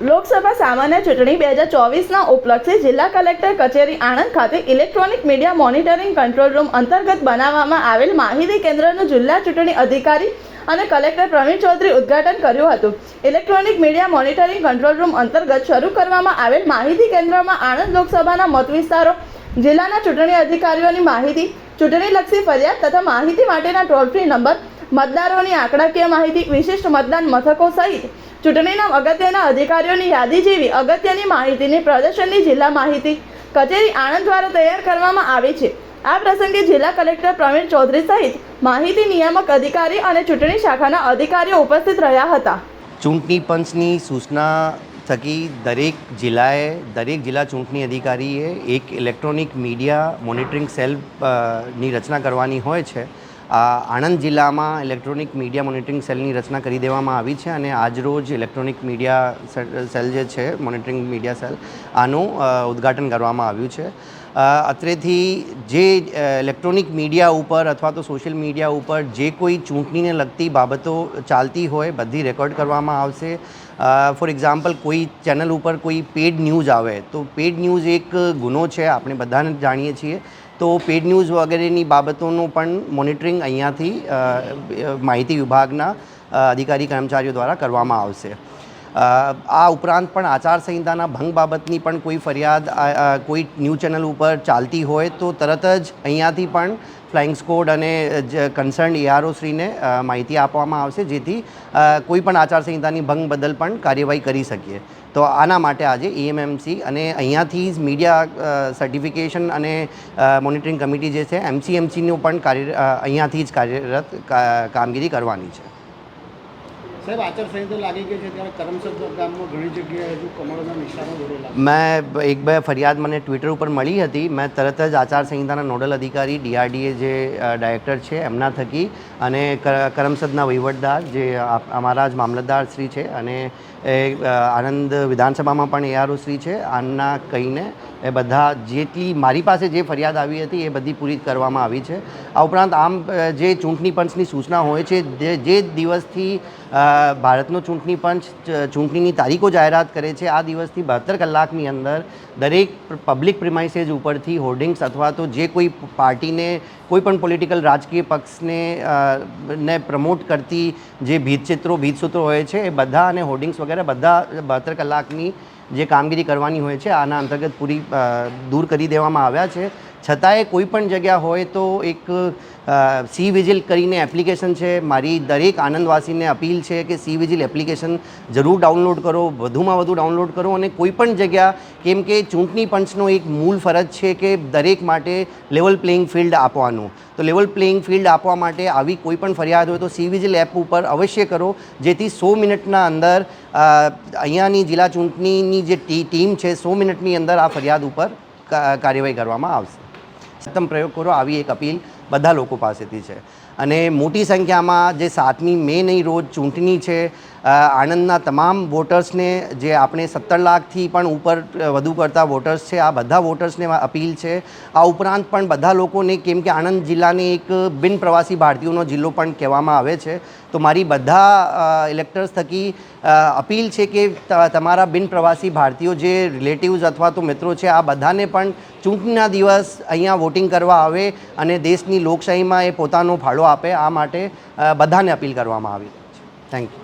લોકસભા સામાન્ય ચૂંટણી બે હજાર ચોવીસના ઉપલક્ષે જિલ્લા કલેક્ટર કચેરી આણંદ ખાતે electronic media monitoring control room અંતર્ગત બનાવવામાં આવેલ માહિતી કેન્દ્રનું જિલ્લા ચૂંટણી અધિકારી અને કલેક્ટર પ્રવીણ ચૌધરી ઉદ્ઘાટન કર્યું હતું. Electronic media monitoring control room અંતર્ગત શરૂ કરવામાં આવેલ માહિતી કેન્દ્રમાં આણંદ લોકસભાના મત વિસ્તારો, જિલ્લાના ચૂંટણી અધિકારીઓની માહિતી, ચૂંટણીલક્ષી ફરિયાદ તથા માહિતી માટેના ટોલ ફ્રી નંબર, મતદારોની આંકડાકીય માહિતી, વિશિષ્ટ મતદાન મથકો સહિત ચૂંટણીના અગત્યના અધિકારીઓની યાદી જેવી અગત્યની માહિતીની પ્રદર્શનની જિલ્લા માહિતી કચેરી આણંદ દ્વારા તૈયાર કરવામાં આવી છે. આ પ્રસંગે જિલ્લા કલેક્ટર પ્રવીણ ચૌધરી સહિત માહિતી નિયામક અધિકારી અને ચૂંટણી શાખાના અધિકારીઓ ઉપસ્થિત રહ્યા હતા. ચૂંટણી પંચની સૂચના થકી દરેક જિલ્લાએ, દરેક જિલ્લા ચૂંટણી અધિકારીએ એક ઇલેક્ટ્રોનિક મીડિયા મોનિટરિંગ સેલની રચના કરવાની હોય છે. આણંદ જિલ્લામાં ઇલેક્ટ્રોનિક મીડિયા મોનિટરિંગ સેલની રચના કરી દેવામાં આવી છે અને આજરોજ ઇલેક્ટ્રોનિક મીડિયા સેલ જે છે, મોનિટરિંગ મીડિયા સેલ, આનું ઉદ્ઘાટન કરવામાં આવ્યું છે. અત્રેથી જે ઇલેક્ટ્રોનિક મીડિયા ઉપર અથવા તો સોશિયલ મીડિયા ઉપર જે કોઈ ચૂંટણીને લગતી બાબતો ચાલતી હોય, બધી રેકોર્ડ કરવામાં આવશે. ફોર એક્ઝામ્પલ કોઈ ચેનલ ઉપર કોઈ પેડ ન્યૂઝ આવે, તો પેડ ન્યૂઝ એક ગુનો છે, આપણે બધાને જાણીએ છીએ. તો પેડ ન્યૂઝ વગેરેની બાબતોનું પણ મોનિટરિંગ અહીંયાથી માહિતી વિભાગના અધિકારી કર્મચારીઓ દ્વારા કરવામાં આવશે. આ ઉપરાંત પણ આચારસંહિતાના ભંગ બાબતની પણ કોઈ ફરિયાદ કોઈ ન્યૂઝ ચેનલ ઉપર ચાલતી હોય તો તરત જ અહીંયાથી પણ ફ્લાઇંગ સ્કોડ અને કન્સર્ન એઆરઓ શ્રીને માહિતી આપવામાં આવશે જેથી કોઈ પણ આચારસંહિતાની ભંગ બદલ પણ કાર્યવાહી કરી શકીએ. તો આના માટે આજે એએમએમસી અને અહીંયાથી જ મીડિયા સર્ટિફિકેશન અને મોનિટરિંગ કમિટી જે છે, એમસીએમસીનું પણ કાર્ય અહીંયાથી જ કાર્યરત કામગીરી કરવાની છે. સાહેબ, આચારસંહિતા લાગી ગઈ છે ત્યારે કરમસદ ગામમાં ઘણી જગ્યાએ હજુ કમળના નિશાનો દોરેલા મેં એક બે ફરિયાદ મને ટ્વિટર ઉપર મળી હતી. મેં તરત જ આચારસંહિતાના નોડલ અધિકારી ડીઆરડીએ જે ડાયરેક્ટર છે, એમના થકી અને કર- કરમસદના વહીવટદાર જે અમારા જ મામલતદાર શ્રી છે અને એ આનંદ વિધાનસભામાં પણ એઆરઓ શ્રી છે. આમના કહીને એ બધા જેટલી મારી પાસે જે ફરિયાદ આવી હતી એ બધી પૂરી કરવામાં આવી છે. આ ઉપરાંત આમ જે ચૂંટણી પંચની સૂચના હોય છે, જે દિવસથી ભારતનો ચૂંટણી પંચ ચૂંટણીની તારીખો જાહેરાત કરે છે. આ દિવસથી બહાત્તર કલાકની અંદર દરેક પબ્લિક પ્રિમાઇસેજ ઉપરથી હોર્ડિંગ્સ અથવા તો જે કોઈ પાર્ટીને, કોઈ પણ પોલિટિકલ રાજકીય પક્ષને ને પ્રમોટ કરતી જે ભીતચિત્રો, ભીતસૂત્રો હોય છે, એ બધા અને હોર્ડિંગ્સ વગેરે બધા બહાત્તર કલાકની જે કામગીરી કરવાની હોય છે, આના અંતર્ગત પૂરી દૂર કરી દેવામાં આવ્યા છે. છતાંય કોઈ પણ જગ્યા હોય તો એક સી વિજિલ કરીને એપ્લિકેશન છે. મારી દરેક આનંદવાસીને અપીલ છે કે સી વિજિલ એપ્લિકેશન જરૂર ડાઉનલોડ કરો, વધુમાં વધુ ડાઉનલોડ કરો અને કોઈ પણ જગ્યા, કેમ કે ચૂંટણી પંચનો એક મૂળ ફરજ છે કે દરેક માટે લેવલ પ્લેઇંગ ફિલ્ડ આપવાનું. તો લેવલ પ્લેઇંગ ફિલ્ડ આપવા માટે આવી કોઈ પણ ફરિયાદ હોય તો સી વિજિલ એપ ઉપર અવશ્ય કરો, જેથી સો મિનિટના અંદર અહીંયાની જિલ્લા ચૂંટણીની જે ટીમ છે, સો મિનિટની અંદર આ ફરિયાદ ઉપર કાર્યવાહી કરવામાં આવશે. સત્તમ પ્રયોગ કરો, આવી એક અપીલ બધા લોકો પાસેથી છે. અને મોટી સંખ્યામાં જે સાતમી મેની રોજ ચૂંટણી છે આણંદના તમામ વોટર્સને જે આપણે સત્તર લાખથી પણ ઉપર વધુ કરતા વોટર્સ છે, આ બધા વોટર્સને અપીલ છે. આ ઉપરાંત પણ બધા લોકોને, કેમ કે આણંદ જિલ્લાને એક બિન પ્રવાસી ભારતીયોનો જિલ્લો પણ કહેવામાં આવે છે તો મારી બધા ઇલેક્ટર્સ થકી અપીલ છે કે તમારા બિન પ્રવાસી ભારતીયો જે રિલેટિવ્સ અથવા તો મિત્રો છે, આ બધાને પણ ચૂંટણીના દિવસ અહીંયા વોટિંગ કરવા આવે અને દેશની લોકશાહીમાં એ પોતાનો ફાળો આપે, આ માટે બધાને અપીલ કરવામાં આવી. છે થેન્ક યુ